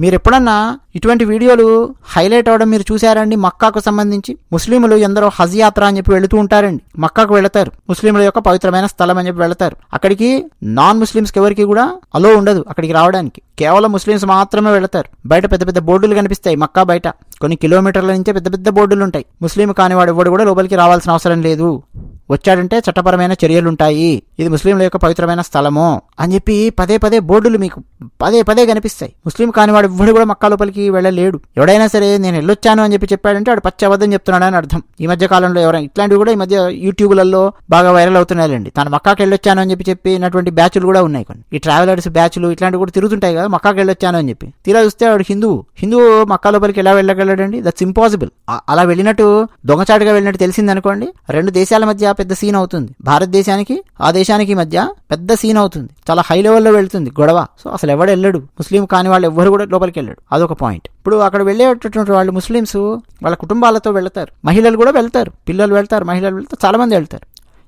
మీరు ఎప్పుడన్నా ఇటువంటి వీడియోలు హైలైట్ అవడం మీరు చూసారండి మక్కాకు సంబంధించి ముస్లింలు ఎందరో హజ్ యాత్ర అని చెప్పి వెళుతూ ఉంటారండి. మక్కాకు వెళతారు. ముస్లింల యొక్క పవిత్రమైన స్థలం అని చెప్పి వెళతారు. అక్కడికి నాన్ ముస్లిమ్స్కి ఎవరికి కూడా అలో ఉండదు అక్కడికి రావడానికి. కేవలం ముస్లిమ్స్ మాత్రమే వెళతారు. బయట పెద్ద పెద్ద బోర్డులు కనిపిస్తాయి మక్కా బయట. కొన్ని కిలోమీటర్ల నుంచే పెద్ద పెద్ద బోర్డులు ఉంటాయి. ముస్లిం కానివాడు ఎవడు కూడా లోపలికి రావాల్సిన అవసరం లేదు. వచ్చాడంటే చట్టపరమైన చర్యలుంటాయి. ఇది ముస్లింల యొక్క పవిత్రమైన స్థలము అని చెప్పి పదే పదే బోర్డులు మీకు పదే పదే కనిపిస్తాయి. ముస్లిం కానివాడు ఎవ్వడు కూడా మక్కా లోపలికి వెళ్ళలేడు. ఎవడైనా సరే నేను వెళ్ళొచ్చాను అని చెప్పి చెప్పాడంటే వాడు పచ్చి అబద్ధం చెప్తున్నాడు అని అర్థం. ఈ మధ్య కాలంలో ఎవరైనా ఇట్లాంటివి కూడా ఈ మధ్య యూట్యూబ్లలో బాగా వైరల్ అవుతున్నాయండి తను మక్కాకి వెళ్ళొచ్చాను అని చెప్పి చెప్పినటువంటి బ్యాచ్లు కూడా ఉన్నాయి కొన్ని. ఈ ట్రావెలర్స్ బ్యాచ్లు ఇట్లాంటివి కూడా తిరుగుతుంటాయి కదా మక్కాకి వెళ్ళొచ్చాను అని చెప్పి. తీరా చూస్తే వాడు హిందువు హిందువు మక్కా లోపలికి ఎలా వెళ్ళగలడండి? That's impossible. అలా వెళ్ళినట్టు దొంగచాటుగా వెళ్ళినట్టు తెలిసిందనుకోండి. రెండు దేశాల మధ్య పెద్ద సీన్ అవుతుంది. భారతదేశానికి ఆ దేశానికి మధ్య పెద్ద సీన్ అవుతుంది. చాలా హై లెవెల్లో వెళ్తుంది గొడవ. సో అసలు ఎవడు వెళ్ళడు? ముస్లిం కాని వాళ్ళు ఎవ్వరు కూడా లోపలికి వెళ్ళాడు. అదొక పాయింట్ ఇప్పుడు అక్కడ వెళ్ళేటటువంటి వాళ్ళు ముస్లిమ్స్ వాళ్ళ కుటుంబాలతో వెళ్తారు. మహిళలు కూడా వెళ్తారు. పిల్లలు వెళ్తారు మహిళలు వెళ్తారు చాలా మంది వెళ్తారు.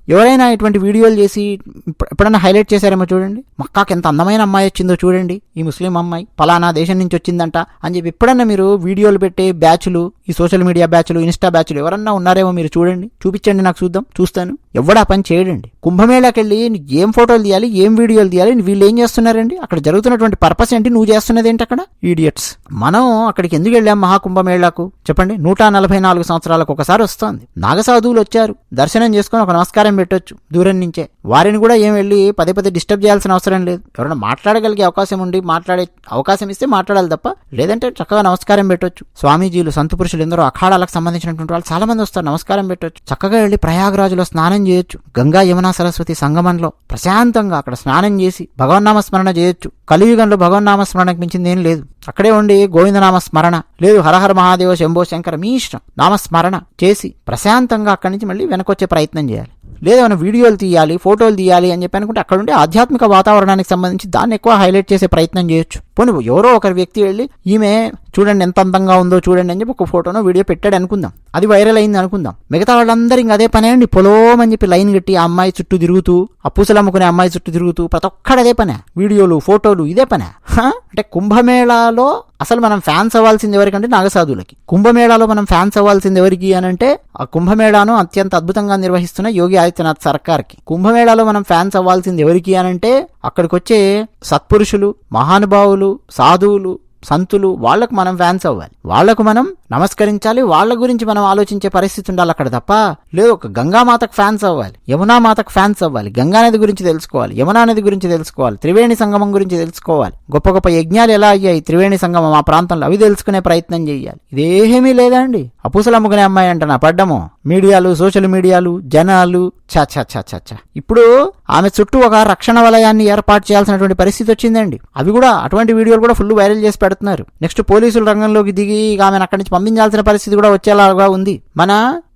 ఎవరైనా ఇటువంటి వీడియోలు చేసి ఎప్పుడైనా హైలైట్ చేశారేమో చూడండి. మక్కాకి ఎంత అందమైన అమ్మాయి వచ్చిందో చూడండి. ఈ ముస్లిం అమ్మాయి పలానా దేశం నుంచి వచ్చిందంట అని చెప్పి ఎప్పుడైనా మీరు వీడియోలు పెట్టే బ్యాచ్లు ఈ సోషల్ మీడియా బ్యాచ్లు ఇన్స్టా బ్యాచ్లు ఎవరన్నా ఉన్నారేమో మీరు చూడండి. చూపించండి నాకు చూద్దాం చూస్తాను. ఎవడా పని చేయడండి. కుంభమేళాకి వెళ్ళి ఏం ఫోటోలు తీయాలి ఏం వీడియోలు తీయాలి వీళ్ళు ఏం చేస్తున్నారండి? అక్కడ జరుగుతున్నటువంటి పర్పస్ ఏంటి? నువ్వు చేస్తున్నది ఏంటి అక్కడ? ఈడియట్స్ మనం అక్కడికి ఎందుకు వెళ్ళాం మహాకుంభమేళాకు? చెప్పండి. నూట నలభై నాలుగు సంవత్సరాలకు ఒకసారి వస్తుంది. నాగసాధువులు వచ్చారు. దర్శనం చేసుకొని ఒక నమస్కారం పెట్టొచ్చు దూరం నుంచే. వారిని కూడా ఏం వెళ్ళి పదే పదే డిస్టర్బ్ చేయాల్సిన అవసరం లేదు. ఎవరైనా మాట్లాడగలిగే అవకాశం ఉండి మాట్లాడే అవకాశం ఇస్తే మాట్లాడాలి తప్ప లేదంటే చక్కగా నమస్కారం పెట్టొచ్చు. స్వామీజీలు సంత పురుషులు ఎందరో అఖాడాలకు సంబంధించినటువంటి వాళ్ళు చాలా మంది వస్తారు నమస్కారం పెట్టొచ్చు. చక్కగా వెళ్ళి ప్రయాగరాజులో స్నానం చేయొచ్చు. గంగా యమునా సరస్వతి సంగమంలో ప్రశాంతంగా అక్కడ స్నానం చేసి భగవన్నామ స్మరణ చేయొచ్చు. కలియుగంలో భగవన్నామ స్మరణకు మించింది ఏం లేదు. అక్కడే ఉండి గోవిందనామ స్మరణ లేదు హరహర మహాదేవ శంభో శంకర మీ ఇష్టం నామస్మరణ చేసి ప్రశాంతంగా అక్కడి నుంచి మళ్ళీ వెనకొచ్చే ప్రయత్నం చేయాలి. లేదా ఏమైనా వీడియోలు తీయాలి ఫోటోలు తీయాలి అని చెప్పి అనుకుంటే అక్కడ ఉండే ఆధ్యాత్మిక వాతావరణానికి సంబంధించి దాన్ని ఎక్కువ హైలైట్ చేసే ప్రయత్నం చేయొచ్చు. పోనీ ఎవరో ఒకరి వ్యక్తి వెళ్ళి ఈమె చూడండి ఎంత అందంగా ఉందో చూడండి అని చెప్పి ఒక ఫోటోనో వీడియో పెట్టాడు అనుకుందాం. అది వైరల్ అయింది అనుకుందాం. మిగతా వాళ్ళందరూ ఇంకా అదే పనే అండి. పొలోమని చెప్పి లైన్ కట్టి ఆ అమ్మాయి చుట్టూ తిరుగుతూ ఆ పూసలు అమ్ముకునే అమ్మాయి చుట్టూ తిరుగుతూ ప్రతి ఒక్కడు అదే పనే. వీడియోలు ఫోటోలు ఇదే పనే. అంటే కుంభమేళాలో అసలు మనం ఫ్యాన్స్ అవ్వాల్సింది ఎవరికంటే నాగసాధువులకి. కుంభమేళాలో మనం ఫ్యాన్స్ అవ్వాల్సింది ఎవరికి అని అంటే ఆ కుంభమేళాను అత్యంత అద్భుతంగా నిర్వహిస్తున్న యోగి ఆదిత్యనాథ్ సర్కార్కి. కుంభమేళాలో మనం ఫ్యాన్స్ అవ్వాల్సింది ఎవరికి అని అంటే అక్కడికి వచ్చే సత్పురుషులు మహానుభావులు సాధువులు సంతులు వాళ్ళకు మనం ఫ్యాన్స్ అవ్వాలి. వాళ్ళకు మనం నమస్కరించాలి. వాళ్ళ గురించి మనం ఆలోచించే పరిస్థితి ఉండాలి అక్కడ తప్ప లేదు ఒక గంగామాతకు ఫ్యాన్స్ అవ్వాలి. యమునా మాతకు ఫ్యాన్స్ అవ్వాలి. గంగా నది గురించి తెలుసుకోవాలి. యమునా నది గురించి తెలుసుకోవాలి. త్రివేణి సంగమం గురించి తెలుసుకోవాలి. గొప్ప గొప్ప యజ్ఞాలు ఎలా అయ్యాయి? త్రివేణి సంగమం ఆ ప్రాంతంలో అవి తెలుసుకునే ప్రయత్నం చేయాలి. ఇదేమీ లేదండి. అపూసలు అమ్ముకునే అమ్మాయి అంట నా పడ్డము. మీడియాలు సోషల్ మీడియాలు జనాలు చా చా చా చా చా ఇప్పుడు ఆమె చుట్టూ ఒక రక్షణ వలయాన్ని ఏర్పాటు చేయాల్సినటువంటి పరిస్థితి వచ్చిందండి. అవి కూడా అటువంటి వీడియోలు కూడా ఫుల్ వైరల్ చేసి మాట్లాడుతున్నారు. నెక్స్ట్ పోలీసులు రంగంలోకి దిగి ఆమెను అక్కడి నుంచి పంపించాల్సిన పరిస్థితి కూడా వచ్చేలాగా ఉంది. మన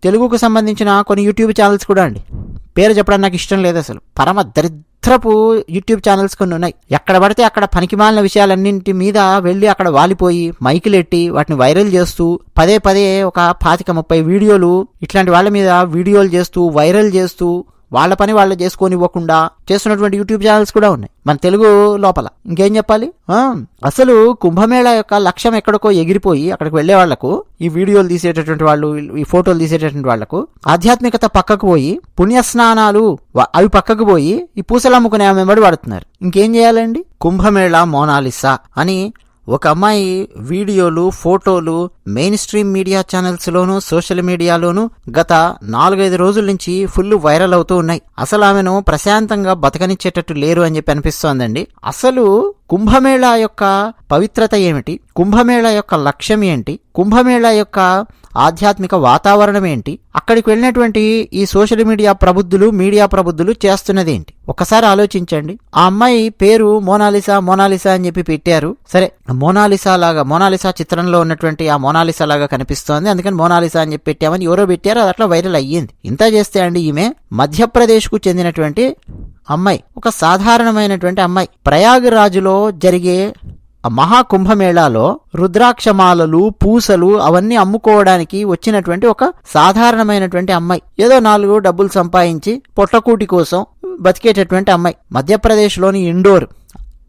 తెలుగుకు సంబంధించిన కొన్ని యూట్యూబ్ ఛానల్స్ కూడా అండి. పేరు చెప్పడం నాకు ఇష్టం లేదు అసలు. పరమ దరిద్రపు యూట్యూబ్ ఛానల్స్ కొన్ని ఉన్నాయి. ఎక్కడ పడితే అక్కడ పనికిమాలిన విషయాలన్నింటి మీద వెళ్ళి అక్కడ వాలిపోయి మైకులెట్టి వాటిని వైరల్ చేస్తూ పదే పదే ఒక పాతిక ముప్పై వీడియోలు ఇట్లాంటి వాళ్ళ మీద వీడియోలు చేస్తూ వైరల్ చేస్తూ వాళ్ళ పని వాళ్ళు చేసుకోనివ్వకుండా చేస్తున్నటువంటి యూట్యూబ్ ఛానల్స్ కూడా ఉన్నాయి. మన తెలుగు లోపల. ఇంకేం చెప్పాలి? అసలు కుంభమేళ యొక్క లక్ష్యం ఎక్కడికో ఎగిరిపోయి అక్కడికి వెళ్ళే వాళ్ళకు ఈ వీడియోలు తీసేటటువంటి వాళ్ళు ఈ ఫోటోలు తీసేటటువంటి వాళ్ళకు ఆధ్యాత్మికత పక్కకు పోయి పుణ్యస్నానాలు అవి పక్కకు పోయి ఈ పూసలు అమ్ముకునే ఆమె వెంబడి ఇంకేం చేయాలండి? కుంభమేళ మోనాలిసా అని ఒక అమ్మాయి వీడియోలు ఫోటోలు మెయిన్ స్ట్రీమ్ మీడియా ఛానల్స్ లోను సోషల్ మీడియాలోను గత నాలుగైదు రోజుల నుంచి ఫుల్ వైరల్ అవుతూ ఉన్నాయి. అసలు ఆమెను ప్రశాంతంగా బతకనిచ్చేటట్టు లేరు అని చెప్పి అనిపిస్తోందండి. అసలు కుంభమేళా యొక్క పవిత్రత ఏమిటి? కుంభమేళా యొక్క లక్ష్యం ఏంటి? కుంభమేళా యొక్క ఆధ్యాత్మిక వాతావరణం ఏంటి? అక్కడికి వెళ్ళినటువంటి ఈ సోషల్ మీడియా ప్రబుద్ధులు మీడియా ప్రబుద్ధులు చేస్తున్నది ఏంటి? ఒకసారి ఆలోచించండి. ఆ అమ్మాయి పేరు మోనాలిసా మోనాలిసా అని చెప్పి పెట్టారు. సరే మోనాలిసా లాగా మోనాలిసా చిత్రంలో ఉన్నటువంటి ఆ మోనాలిసా లాగా కనిపిస్తోంది. అందుకని మోనాలిసా అని చెప్పి పెట్టామని ఎవరో పెట్టారు. అది అట్లా వైరల్ అయ్యింది. ఇంత చేస్తే అండి ఈమె మధ్యప్రదేశ్కు చెందినటువంటి అమ్మాయి. ఒక సాధారణమైనటువంటి అమ్మాయి. ప్రయాగరాజులో జరిగే మహాకుంభమేళాలో రుద్రాక్షమాలలు పూసలు అవన్నీ అమ్ముకోవడానికి వచ్చినటువంటి ఒక సాధారణమైనటువంటి అమ్మాయి. ఏదో నాలుగు డబ్బులు సంపాదించి పొట్టకూటి కోసం బతికేటటువంటి అమ్మాయి. మధ్యప్రదేశ్లోని ఇండోర్.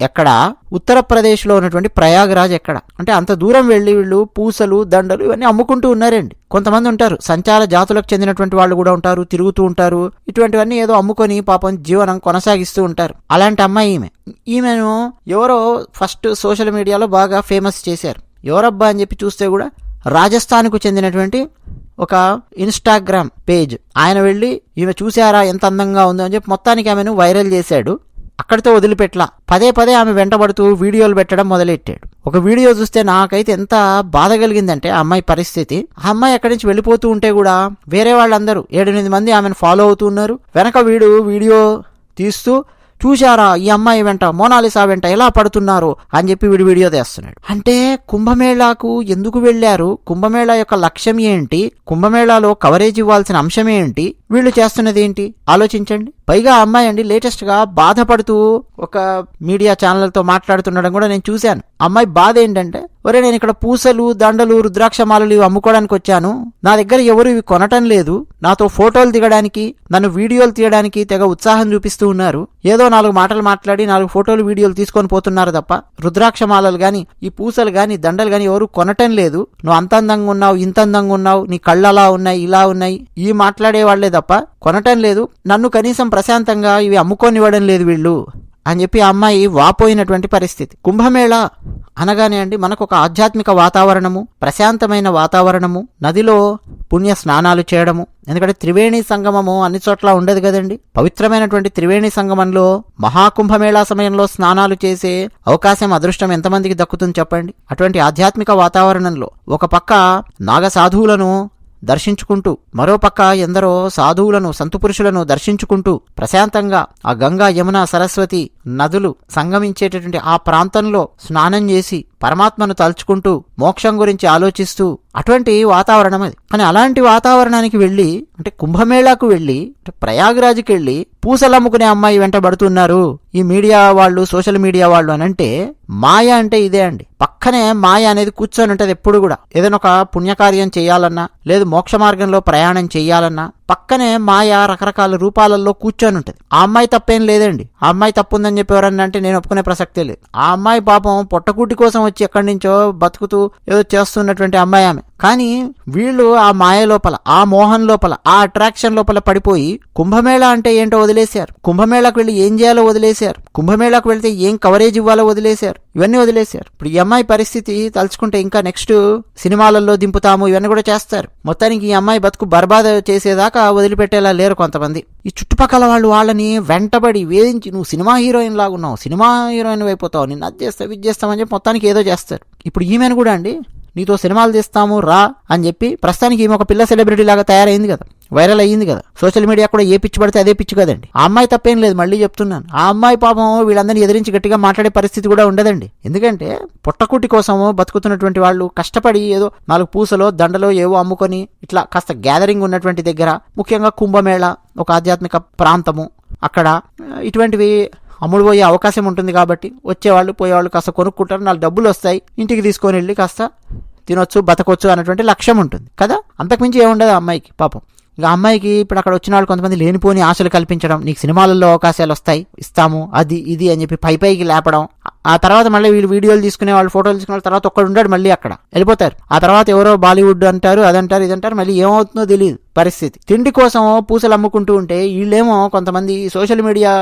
ఎక్కడ? ఉత్తరప్రదేశ్లో ఉన్నటువంటి ప్రయాగరాజ్ ఎక్కడ? అంటే అంత దూరం వెళ్ళి వీళ్ళు పూసలు దండలు ఇవన్నీ అమ్ముకుంటూ ఉన్నారండి. కొంతమంది ఉంటారు. సంచార జాతులకు చెందినటువంటి వాళ్ళు కూడా ఉంటారు తిరుగుతూ ఉంటారు. ఇటువంటివన్నీ ఏదో అమ్ముకొని పాపం జీవనం కొనసాగిస్తూ ఉంటారు. అలాంటి అమ్మాయి ఈమె. ఈమెను ఎవరో ఫస్ట్ సోషల్ మీడియాలో బాగా ఫేమస్ చేశారు. ఎవరబ్బా అని చెప్పి చూస్తే కూడా రాజస్థాన్కు చెందినటువంటి ఒక ఇన్స్టాగ్రామ్ పేజ్. ఆయన వెళ్ళి ఈమె చూసారా ఎంత అందంగా ఉందో? అని చెప్పి మొత్తానికి ఆమెను వైరల్ చేశాడు. అక్కడితో వదిలిపెట్లా. పదే పదే ఆమె వెంటబడుతూ వీడియోలు పెట్టడం మొదలెట్టాడు. ఒక వీడియో చూస్తే నాకైతే ఎంత బాధ కలిగిందంటే ఆ అమ్మాయి పరిస్థితి. ఆ అమ్మాయి అక్కడి నుంచి వెళ్ళిపోతూ ఉంటే కూడా వేరే వాళ్ళందరూ ఏడెనిమిది మంది ఆమెను ఫాలో అవుతున్నారు వెనక వీడు వీడియో తీస్తూ చూశారా ఈ అమ్మాయి వెంట మోనాలిసా వెంట ఎలా పడుతున్నారు? అని చెప్పి వీడు వీడియో తీస్తున్నాడు. అంటే కుంభమేళాకు ఎందుకు వెళ్ళారు? కుంభమేళా యొక్క లక్ష్యం ఏంటి? కుంభమేళాలో కవరేజ్ ఇవ్వాల్సిన అంశం ఏంటి? వీళ్ళు చేస్తున్నది ఏంటి? ఆలోచించండి. పైగా అమ్మాయి అండి లేటెస్ట్గా బాధపడుతూ ఒక మీడియా ఛానల్తో మాట్లాడుతుండడం కూడా నేను చూశాను. అమ్మాయి బాధ ఏంటంటే ఒరే నేను ఇక్కడ పూసలు దండలు రుద్రాక్షమాలలు ఇవి అమ్ముకోవడానికి వచ్చాను. నా దగ్గర ఎవరు ఇవి కొనటం లేదు. నాతో ఫోటోలు దిగడానికి నన్ను వీడియోలు తీయడానికి తెగ ఉత్సాహం చూపిస్తూ ఉన్నారు. ఏదో నాలుగు మాటలు మాట్లాడి నాలుగు ఫోటోలు వీడియోలు తీసుకొని పోతున్నారు తప్ప రుద్రాక్షమాలలు గాని ఈ పూసలు గాని దండలు గాని ఎవరు కొనటం లేదు. నువ్వు అంత అందంగా ఉన్నావు ఇంత అందంగా ఉన్నావు నీ కళ్ళు అలా ఉన్నాయి ఇలా ఉన్నాయి. ఈ మాట్లాడే వాళ్ళే తప్ప కొనటం లేదు. నన్ను కనీసం ప్రశాంతంగా ఇవి అమ్ముకొనివ్వడం లేదు వీళ్ళు అని చెప్పి ఆ అమ్మాయి వాపోయినటువంటి పరిస్థితి. కుంభమేళ అనగానే అండి మనకు ఒక ఆధ్యాత్మిక వాతావరణము ప్రశాంతమైన వాతావరణము నదిలో పుణ్య స్నానాలు చేయడము. ఎందుకంటే త్రివేణి సంగమము అన్ని చోట్ల ఉండదు కదండి. పవిత్రమైనటువంటి త్రివేణి సంగమంలో మహాకుంభమేళా సమయంలో స్నానాలు చేసే అవకాశం అదృష్టం ఎంతమందికి దక్కుతుంది చెప్పండి? అటువంటి ఆధ్యాత్మిక వాతావరణంలో ఒక పక్క నాగసాధువులను దర్శించుకుంటూ మరోపక్క ఎందరో సాధువులను సంతుపురుషులను దర్శించుకుంటూ ప్రశాంతంగా ఆ గంగా యమున సరస్వతి నదులు సంగమించేటటువంటి ఆ ప్రాంతంలో స్నానం చేసి పరమాత్మను తలుచుకుంటూ మోక్షం గురించి ఆలోచిస్తూ అటువంటి వాతావరణం అది. కానీ అలాంటి వాతావరణానికి వెళ్ళి అంటే కుంభమేళాకు వెళ్ళి అంటే ప్రయాగ్రాజ్కి వెళ్ళి పూసలు అమ్ముకునే అమ్మాయి వెంటబడుతున్నారు ఈ మీడియా వాళ్ళు సోషల్ మీడియా వాళ్ళు అని అంటే మాయ అంటే ఇదే అండి. పక్కనే మాయ అనేది కూర్చొని ఉంటుంది ఎప్పుడు కూడా. ఏదైనా ఒక పుణ్యకార్యం చేయాలన్నా లేదు మోక్ష మార్గంలో ప్రయాణం చేయాలన్నా పక్కనే మాయ రకరకాల రూపాలలో కూర్చొని ఉంటది ఆ అమ్మాయి తప్పేం లేదండి. ఆ అమ్మాయి తప్పు ఉందని చెప్పి ఎవరన్నా అంటే నేను ఒప్పుకునే ప్రసక్తే లేదు. ఆ అమ్మాయి పాపం పొట్టకూటి కోసం వచ్చి ఎక్కడి నుంచో బతుకుతూ ఏదో చేస్తున్నటువంటి అమ్మాయి ఆమె. కానీ వీళ్ళు ఆ మాయ లోపల ఆ మోహన్ లోపల ఆ అట్రాక్షన్ లోపల పడిపోయి కుంభమేళ అంటే ఏంటో వదిలేశారు. కుంభమేళకు వెళ్ళి ఏం చేయాలో వదిలేశారు. కుంభమేళకు వెళ్తే ఏం కవరేజ్ ఇవ్వాలో వదిలేశారు. ఇవన్నీ వదిలేశారు. ఇప్పుడు ఈ అమ్మాయి పరిస్థితి తలుచుకుంటే ఇంకా నెక్స్ట్ సినిమాలలో దింపుతాము ఇవన్నీ కూడా చేస్తారు. మొత్తానికి ఈ అమ్మాయి బతుకు బర్బాద చేసేదాకా వదిలిపెట్టేలా లేరు కొంతమంది. ఈ చుట్టుపక్కల వాళ్ళు వాళ్ళని వెంటబడి వేధించి నువ్వు సినిమా హీరోయిన్ లాగా ఉన్నావు సినిమా హీరోయిన్ అయిపోతావు నేను అది చేస్తావు ఇది చేస్తామని చెప్పి మొత్తానికి ఏదో చేస్తారు. ఇప్పుడు ఈమెను కూడా అండి నీతో సినిమాలు తీస్తాము రా అని చెప్పి ప్రస్తుతానికి ఈమె ఒక పిల్ల సెలబ్రిటీ లాగా తయారైంది కదా. వైరల్ అయ్యింది కదా. సోషల్ మీడియా కూడా ఏ పిచ్చి పడితే అదే పిచ్చి కదండి. ఆ అమ్మాయి తప్పేం లేదు మళ్ళీ చెప్తున్నాను. ఆ అమ్మాయి పాపం వీళ్ళందరినీ ఎదిరించి గట్టిగా మాట్లాడే పరిస్థితి కూడా ఉండదండి. ఎందుకంటే పుట్టకుటి కోసము బతుకుతున్నటువంటి వాళ్ళు కష్టపడి ఏదో నాలుగు పూసలో దండలో ఏవో అమ్ముకొని ఇట్లా కాస్త గ్యాదరింగ్ ఉన్నటువంటి దగ్గర ముఖ్యంగా కుంభమేళ ఒక ఆధ్యాత్మిక ప్రాంతము అక్కడ ఇటువంటివి అమ్ముడు పోయే అవకాశం ఉంటుంది కాబట్టి వచ్చేవాళ్ళు పోయేవాళ్ళు కాస్త కొనుక్కుంటారు నాలుగు డబ్బులు వస్తాయి ఇంటికి తీసుకొని వెళ్ళి కాస్త తినొచ్చు బతకొచ్చు అన్నటువంటి లక్ష్యం ఉంటుంది కదా? అంతకుమించి ఏముండదు ఆ అమ్మాయికి పాపం. ఇక అమ్మాయికి ఇప్పుడు అక్కడ వచ్చిన వాళ్ళు కొంతమంది లేనిపోని ఆశలు కల్పించడం నీకు సినిమాలలో అవకాశాలు వస్తాయి ఇస్తాము అది ఇది అని చెప్పి పై పైకి లేపడం ఆ తర్వాత మళ్ళీ వీళ్ళు వీడియోలు తీసుకునే వాళ్ళు ఫోటోలు తీసుకునే తర్వాత ఒక్కడు ఉంటాడు మళ్ళీ అక్కడ వెళ్ళిపోతారు. ఆ తర్వాత ఎవరో బాలీవుడ్ అంటారు అదంటారు ఇదంటారు మళ్ళీ ఏమవుతుందో తెలియదు పరిస్థితి. తిండి కోసం పూసలు అమ్ముకుంటూ ఉంటే వీళ్ళేమో కొంతమంది సోషల్ మీడియా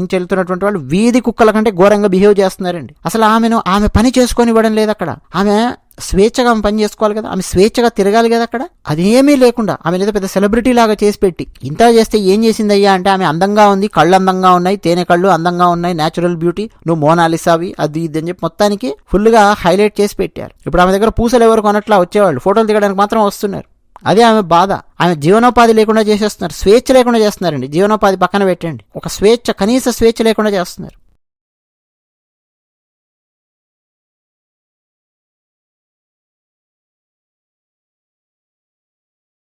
నుంచి వెళ్తున్నటువంటి వాళ్ళు వీధి కుక్కల కంటే ఘోరంగా బిహేవ్ చేస్తున్నారండి. అసలు ఆమెను ఆమె పని చేసుకొని ఇవ్వడం లేదు అక్కడ. ఆమె స్వేచ్ఛగా ఆమె పని చేసుకోవాలి కదా ఆమె స్వేచ్ఛగా తిరగాలి కదా అక్కడ. అదేమీ లేకుండా ఆమె ఏదో పెద్ద సెలబ్రిటీ లాగా చేసి పెట్టి ఇంత చేస్తే ఏం చేసిందయ్యా అంటే ఆమె అందంగా ఉంది కళ్ళు అందంగా ఉన్నాయి తేనె కళ్ళు అందంగా ఉన్నాయి నేచురల్ బ్యూటీ నువ్వు మోనాలిసావి అది ఇది అని చెప్పి మొత్తానికి ఫుల్గా హైలైట్ చేసి పెట్టారు. ఇప్పుడు ఆమె దగ్గర పూసలు ఎవరు కొనట్లా వచ్చేవాళ్ళు ఫోటోలు దిగడానికి మాత్రం వస్తున్నారు. అదే ఆమె బాధ. ఆమె జీవనోపాధి లేకుండా చేసేస్తున్నారు. స్వేచ్ఛ లేకుండా చేస్తున్నారండి. జీవనోపాధి పక్కన పెట్టండి. ఒక స్వేచ్ఛ కనీస స్వేచ్ఛ లేకుండా చేస్తున్నారు.